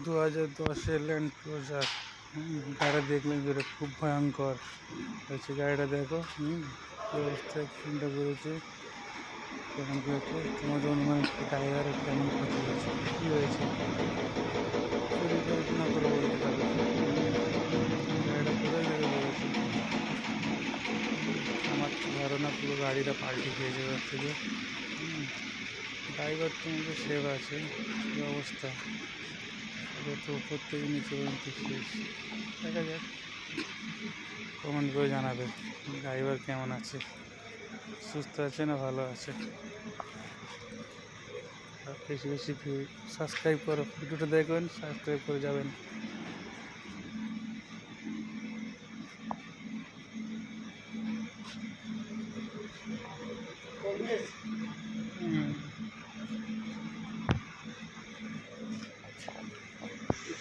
দু হাজার দশের ল্যান্ড ক্রুজার গাড়িটা দেখলে বেরো খুব ভয়ঙ্কর। হচ্ছে গাড়িটা দেখো, হুম, কি অবস্থা অ্যাক্সিডেন্টটা করেছে। কেমন কি হচ্ছে তোমাদের অনুমান ড্রাইভারের কেমন ক্ষতি হয়েছে? কী হয়েছে? পরিকল্পনা করে বলতে পারবে গাড়িটা কোথায় থেকে বেরোছে আমার ধারণা পুরো গাড়িটা পাল্টে খেয়ে যাবে থেকে ড্রাইভার তো আমাদের সেভ আছে। অবস্থা? এবার তো উপর থেকে নিচে পর্যন্ত শেষ। দেখা যাক। কমেন্ট করে জানাবে ড্রাইভার কেমন আছে? সুস্থ আছে না ভালো আছে? আর বেশি বেশি সাবস্ক্রাইব করো ভিডিওটা দেখবেন সাবস্ক্রাইব করে যাবেন। হুম